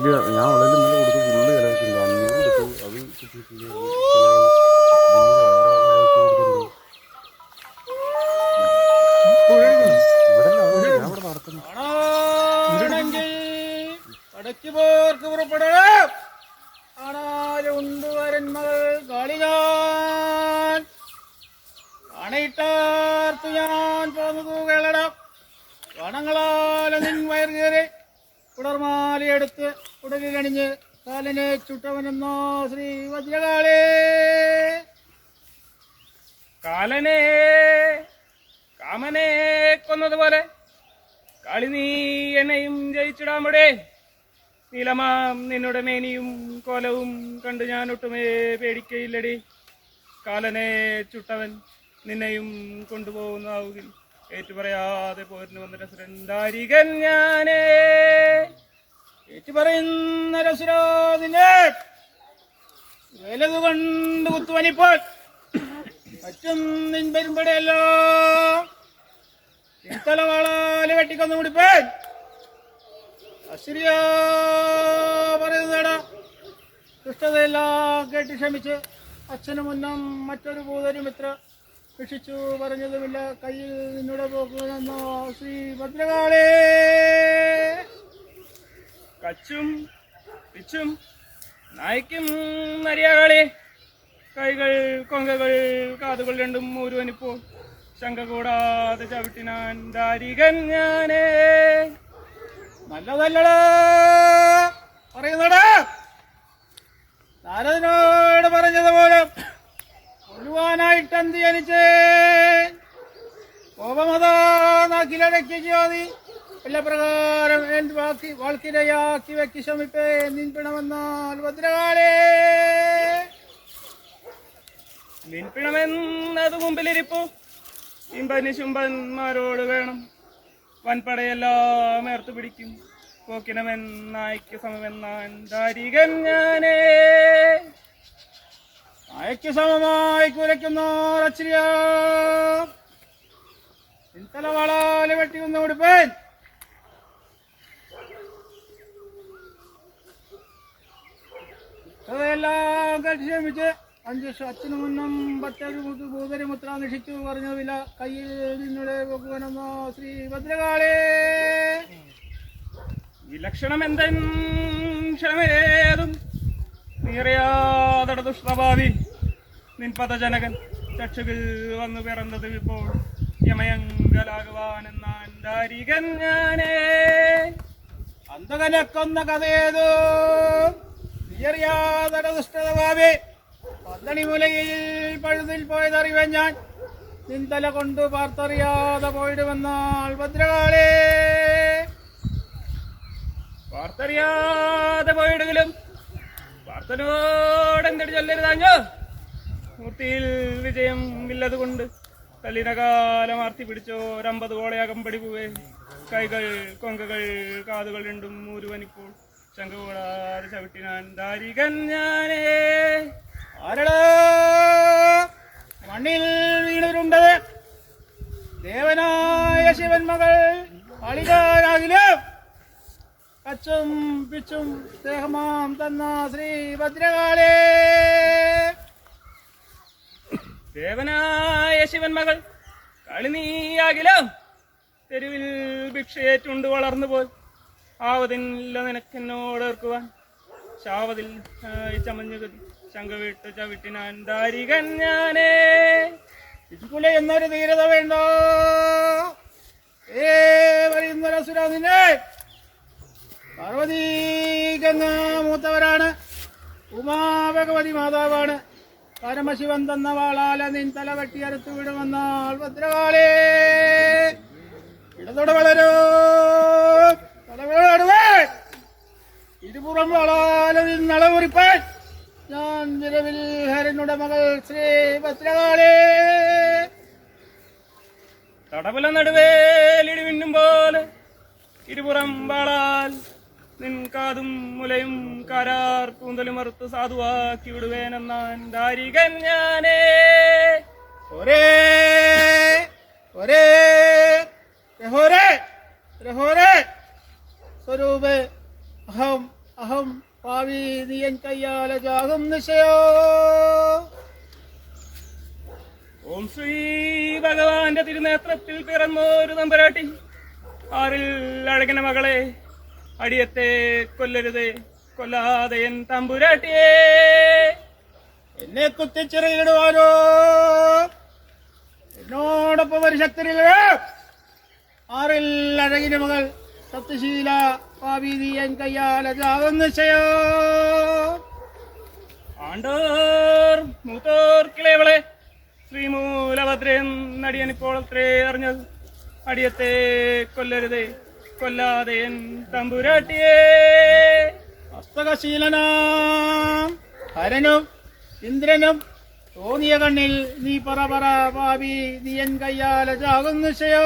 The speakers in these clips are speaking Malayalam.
ഇല്ല ഞാൻ വളരെ ഇന്നലെ കൊടുത്ത് ഫുള്ള് ചിലവായിട്ടുണ്ട് അഞ്ഞൂറ് കൊടുത്തു അത് കിട്ടിയിട്ടില്ല ഇവിടെ ഞാൻ ഇവിടെ നടത്തുന്നു അടച്ചു പോർക്ക് പുറപ്പെടണം ആണാലുണ്ട് വരന്മകൾ കാളികാൻ അണയിട്ടാർത്തു ഞാൻ പോന്നതു കേളടം വണങ്ങളാൽ നിൻ വയർ കയറി കുടർമാലയെടുത്ത് കുടലിലണിഞ്ഞ് കാലനെ ചുട്ടവനെന്നോ ശ്രീ വജ്രകാളേ. കാലനെ കാമനെ കൊന്നതുപോലെ കളി നീ എന്നെയും ജയിച്ചിടാമടെ. നീലമാം നിന്നുടെ മേനിയും കോലവും കണ്ട് ഞാൻ ഒട്ടുമേ പേടിക്കയില്ലടി. കാലനെ ചുട്ടവൻ നിന്നെയും കൊണ്ടുപോകുന്നാവുകിൽ ഏറ്റുപറയാതെ പോരിന് വന്നിട്ട് രസരണ്ടാരികൻ ഞാനേ. ഏറ്റു പറയുന്ന രസുരാതിനെ വേലത് കൊണ്ട് കുത്തുവനിപ്പോൾ മറ്റും നിൻ വരുമ്പടെയല്ലോ തലവാളാൽ വെട്ടിക്കൊന്നു മുടിപ്പേൻ. അശ്രിയ പറയുന്നടാ ദുഷ്ടതയെല്ലാം കേട്ട് ക്ഷമിച്ച് അച്ഛനും മുന്നം മറ്റൊരു ഭൂതരും ഇത്ര രക്ഷിച്ചു പറഞ്ഞതുമില്ല. കയ്യിൽ നിന്നോട് പോകുന്നോ ശ്രീ ഭദ്രകാളേ. കച്ചും പിച്ചും നായ്ക്കും നരിയാകളി. കൈകൾ കൊങ്കകൾ കാതുകൾ രണ്ടും ഒരുവനിപ്പോൾ ശങ്ക കൂടാതെ ചവിട്ടിനാൻ ദാരികൻ ഞാനേ. നല്ലതല്ലടാ. പറയുന്നടാ. നാരദനോട് പറഞ്ഞതുപോലെ കൊല്ലുവാനായിട്ട് എന്ത് ജനിച്ചേ? കോപമതാ ജ്യോതി. എല്ലാ പ്രകാരം എന്ത് വാക്കി വാൾക്കിരയാക്കി വെക്കി ശമിപ്പേ നിൻപിണമെന്നാൽ ഭദ്രകാലേ നിൻപിണമെന്നത് മുമ്പിലിരിപ്പു. ഇമ്പനി ശുംഭന്മാരോട് വേണം. വൻപടയെല്ലാം ഏർത്തു പിടിക്കും. പോക്കിനമെന്നായ്ക്ക് സമമെന്നാൻ ദാരികൻ ഞാനേ. നായക്ക് സമമായി കുരയ്ക്കുന്ന അച്ചിരിയ തലവാളാൽ വെട്ടി ഒന്ന് കൊടുപ്പേൻ അതെല്ലാം ക്ഷമിച്ച് അഞ്ച് അച്ഛന് മുന്നം ഭൂതരി മുത്ര നിഷിച്ചു പറഞ്ഞതില്ല കയ്യിൽ നിന്നുടെ പോകുവനെന്നോ ശ്രീ ഭദ്രകാളേ. വിലക്ഷണം എന്തെൻ ക്ഷണമേതും നീറിയാതട ദുഷ്ടഭാവി നിൻ പദജനകൻ ചക്ഷുകിൽ വന്നു പിറന്നത് ഇപ്പോൾ യമയങ്കലാകുവാനെന്നാൻ ദാരികൻ ഞാനേ. അന്തകനക്കൊന്ന കഥയേതു നീയറിയാതെ ദുഷ്ടത ഭാവി പന്തണി മുലയിൽ പഴുതിൽ പോയതറിവൻ ഞാൻ. നിന്തല കൊണ്ട് പാർത്തറിയാതെ പോയിടുമെന്നാൽ ഭദ്രകാളേ. പാർത്തറിയാതെ പോയിടുകിലും വാർത്തനോട് എന്തിട്ട് ചൊല്ലരുതാഞ്ഞോ മൂർത്തിയിൽ വിജയം ഇല്ലതുകൊണ്ട് തല്ലിനകാലമാർത്തി പിടിച്ചോ ഒരമ്പത് കോളയാകം പടിപുവേ കൈകൾ കൊങ്കകൾ കാതുകൾ രണ്ടും മൂരുവനിപ്പോൾ ശങ്ക കൂടാതെ ചവിട്ടിനാൻ ദാരികൻ ഞാനേ. ആരടാ? മണ്ണിൽ വീണവരുണ്ടത് ദേവനായ ശിവൻ മകൾ. അളികാരാകിലും കച്ചും പിച്ചും ദേഹമാം തന്ന ശ്രീ ഭദ്രകാളേ. ദേവനായ ശിവൻ മകൾ. കളിനീയാകിലോ തെരുവിൽ ഭിക്ഷയേറ്റുണ്ട് വളർന്നു പോൽ ആവതില്ല നിനക്കെന്നോട് ഓർക്കുവാൻ. ശാവതിൽ ചമഞ്ഞു ശങ്ക വിട്ട് ചവിട്ടിനാൻ ദാരികൻ ഞാനേ. ഇതുപോലെ എന്നൊരു ധീരത വേണ്ട. ഏ പറയുന്നൊരസുര നിന്നെ. പാർവതി ഗംഗ മൂത്തവരാണ് ഉമാഭഗവതി മാതാവാണ്. പരമശിവൻ തന്ന വാളാല നിൻ തല വെട്ടി വെട്ടിയറുത്തു വിടുമെന്നാൽ ഭദ്രകാളേ ഇടതോടെ വളരൂ. തലവിളടുവേ ഇരുപുറം വളാല നിൻ ഞാൻ നിലവിൽ ഹരനുടെ മകൾ ശ്രീ ഭദ്രകാളി. തടവല നടുവേലിടി മിന്നും പോലെ ഇരുപുറം വാളാൽ നിൻ കാതും മുലയും കരാർ കൂന്തലും അറുത്ത് സാധുവാക്കി വിടുവേനെന്നാൻ ദാരികൻ ഞാനേ. ഒരേ ഒരേ രഹോരേ രഹോരേ സ്വരൂപേ അഹം അഹം പാവി നീയൻ കയ്യാല ജാഗം നിശയോ. ഓം ശ്രീ ഭഗവാന്റെ തിരുനേത്രത്തിൽ പിറന്നൊരു തമ്പരാട്ടി ആറിൽ അഴകന മകളെ അടിയത്തെ കൊല്ലരുതേ കൊല്ലാതെ എൻ തമ്പുരാട്ടിയേ. എന്നെ കുത്തിച്ചിറയിടുവാനോ എന്നോടൊപ്പം ഒരു ശക്തി ആറിൽ അഴകിന മകൾ സത്യശീല പാവി കയ്യാൽ നിശയോ ആണ്ടോർ മൂത്തോർ കിളയവളെ ശ്രീമൂലഭദ്രൻ നടിയനിപ്പോൾ അത്രേ അറിഞ്ഞത്. അടിയത്തെ കൊല്ലരുതേ കൊല്ലാതെ തമ്പുരാട്ടിയേ. ഹസ്തകശീലനാം ഹരനും ഇന്ദ്രനും തോന്നിയ കണ്ണിൽ നീ പറ പറ പാവി നീയൻ എൻ ജാകും നിശയോ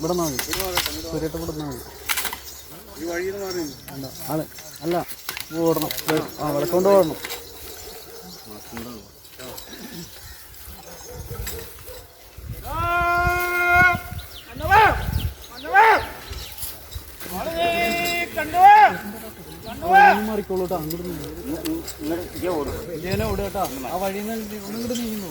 ഇവിടെ മതി. സുരേട്ട് ഇവിടെ മതി. ഈ വഴിയിൽ മാറി അല്ല അല്ല അല്ല ഓടണം. ആ വിളക്കൊണ്ട് ഓടണം. മാറിക്കോളൂ കേട്ടോ അങ്ങോട്ട് ഇതേനെ ഓടുക കേട്ടോ. ആ വഴിയിൽ നിന്ന് ഇങ്ങോട്ട് നീങ്ങുന്നു.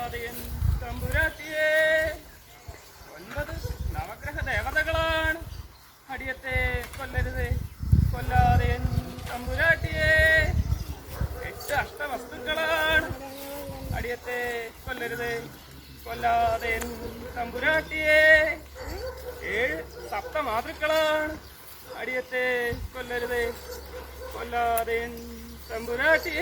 കൊല്ലാതെ തമ്പുരാട്ടിയെ ഒൻപത് നവഗ്രഹ ദേവതകളാണ് അടിയത്തെ കൊല്ലരുത്. കൊല്ലാതെ തമ്പുരാട്ടിയെ എട്ട് അഷ്ടവസ്തുക്കളാണ് അടിയത്തെ കൊല്ലരുത്. കൊല്ലാതെ തമ്പുരാട്ടിയെ ഏഴ് സപ്തമാതൃക്കളാണ് അടിയത്തെ കൊല്ലരുത്. കൊല്ലാതെ തമ്പുരാട്ടിയെ തമ്പുരാട്ടിയേ